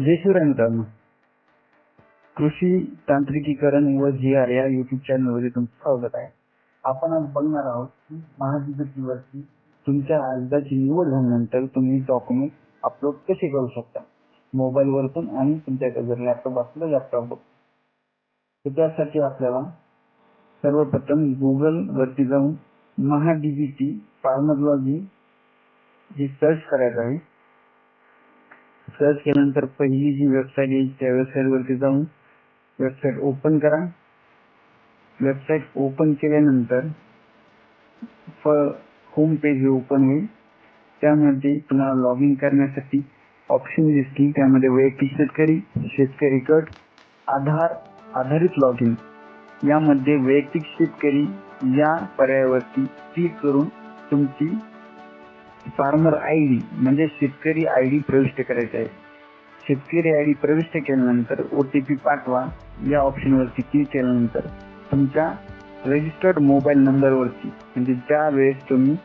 जय शिवराय मित्रांनो कृषी तांत्रिकीकरण व जी आर या युट्यूब चॅनलमध्ये तुमचं स्वागत आहे. आपण आज बघणार आहोत की महाविद्यालयावरती तुमच्या अर्जाची निवड झाल्यानंतर तुम्ही डॉक्युमेंट अपलोड कसे करू शकता? मोबाईल वरतून आणि तुमच्याकडे जर लॅपटॉप असला लॅपटॉप तर त्यासाठी आपल्याला सर्वप्रथम गुगल वरती जाऊन महाडीबीटी फार्मोलॉजी हे सर्च करायचं आहे. सर्च केल्यानंतर पहिली जी वेबसाईट येईल त्या वेबसाईट वरती जाऊन वेबसाईट ओपन करा. वेबसाईट ओपन केल्यानंतर होम पेज ओपन होईल. त्यामध्ये तुम्हाला लॉग इन करण्यासाठी ऑप्शन दिसतील. त्यामध्ये वैयक्तिक शेतकरी शेतकरी गट आधार आधारित लॉग इन यामध्ये वैयक्तिक शेतकरी या पर्यायावरती क्लिक करून तुमची फार्मर आय डी म्हणजे शेतकरी आय डी प्रविष्ट करायचा आहे. शेतकरी आय डी प्रविष्ट केल्यानंतर ओ टी पी पाठवा या ऑप्शनवरती क्लिक केल्यानंतर तुमच्या रजिस्टर्ड मोबाईल नंबरवरती म्हणजे ज्या वेळेस तुम्ही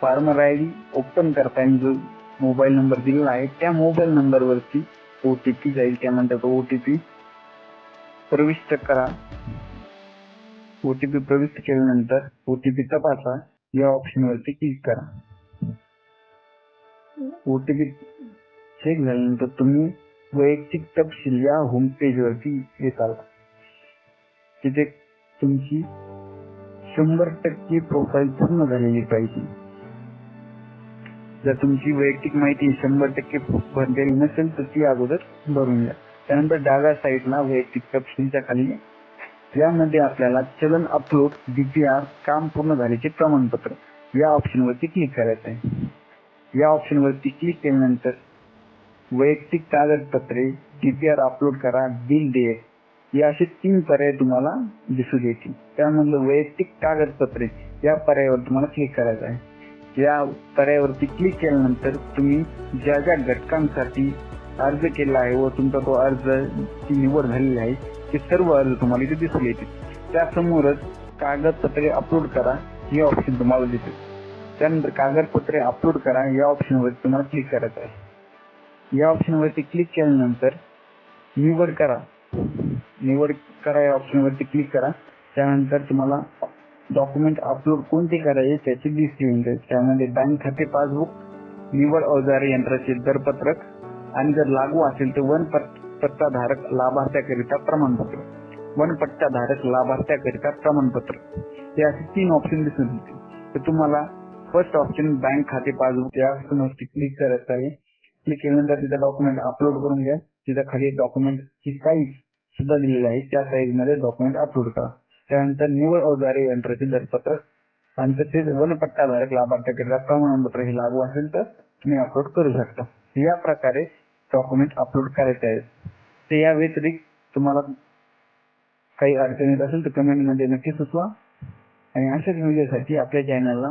फार्मर आय डी ओपन करताना जो मोबाईल नंबर दिलेला आहे त्या मोबाईल नंबरवरती ओ टी पी जाईल. त्यानंतर ओ टी पी प्रविष्ट करा. ओ टी पी प्रविष्ट केल्यानंतर ओ टी पी तपासा. या ऑप्शनवरती क्लिक करा. ओटीपी चेक झाल्यानंतर तुम्ही वैयक्तिक तपशील या होम पेज वरती येताल. तिथे तुमची शंभर टक्के प्रोफाईल पूर्ण झालेली पाहिजे. जर तुमची वैयक्तिक माहिती शंभर टक्के भरलेली नसेल तर ती अगोदर भरून द्या त्यानंतर डाव्या साईडला वैयक्तिक तपशीलच्या खाली यामध्ये आपल्याला चलन अपलोड डीपीआर काम पूर्ण झाल्याचे प्रमाणपत्र या ऑप्शन वरती क्लिक करायचं आहे या ऑप्शनवरती क्लिक केल्यानंतर वैयक्तिक कागदपत्रे टीपीआर अपलोड करा बिल दे या असे तीन पर्याय तुम्हाला दिसून येतील. त्यामधलं वैयक्तिक कागदपत्रे या पर्यायावर तुम्हाला क्लिक करायचं आहे. या पर्यायावरती क्लिक केल्यानंतर तुम्ही ज्या ज्या घटकांसाठी अर्ज केला आहे व तुमचा तो अर्ज ची निवड झालेली आहे ते सर्व अर्ज तुम्हाला इथे दिसून येतील. त्यासमोरच कागदपत्रे अपलोड करा हे ऑप्शन तुम्हाला दिसेल. त्यानंतर कागदपत्रे अपलोड करा. या ऑप्शनवरती तुम्हाला क्लिक करायचं आहे. या ऑप्शनवरती क्लिक केल्यानंतर निवड करा. निवड करा या ऑप्शनवरती क्लिक करा. त्यानंतर तुम्हाला डॉक्युमेंट अपलोड कोणते करायचे त्याची लिस्ट येऊन जाईल त्यामध्ये बँक खाते पासबुक निवड अवजार यंत्राचे दरपत्रक आणि जर लागू असेल तर वन पत्ताधारक लाभार्थ्याकरिता प्रमाणपत्र. वन पत्ताधारक लाभार्थ्याकरिता प्रमाणपत्र. हे असे तीन ऑप्शन दिसून येतील. तर तुम्हाला फर्स्ट ऑप्शन बँक खाते पासबुक या ऑप्शनवरती क्लिक करायचं आहे. क्लिक केल्यानंतर तिथे डॉक्युमेंट अपलोड करून घ्या. तिथे खाली डॉक्युमेंट ची साईज सुद्धा दिलेली आहे. त्या साईजमध्ये डॉक्युमेंट अपलोड करा. त्यानंतर निवड अवजारे यंत्राचे दरपत्र आणि तसेच वनपट्टाधारक लाभार्थ्याकडे प्रमाणपत्र हे लागू असेल तर तुम्ही अपलोड करू शकता. या प्रकारे डॉक्युमेंट अपलोड करायचे आहेत. ते या व्यतिरिक्त तुम्हाला काही अडचण येत असेल तर कमेंटमध्ये नक्की सुचवा. आणि अशाच व्हिडिओसाठी आपल्या चॅनलला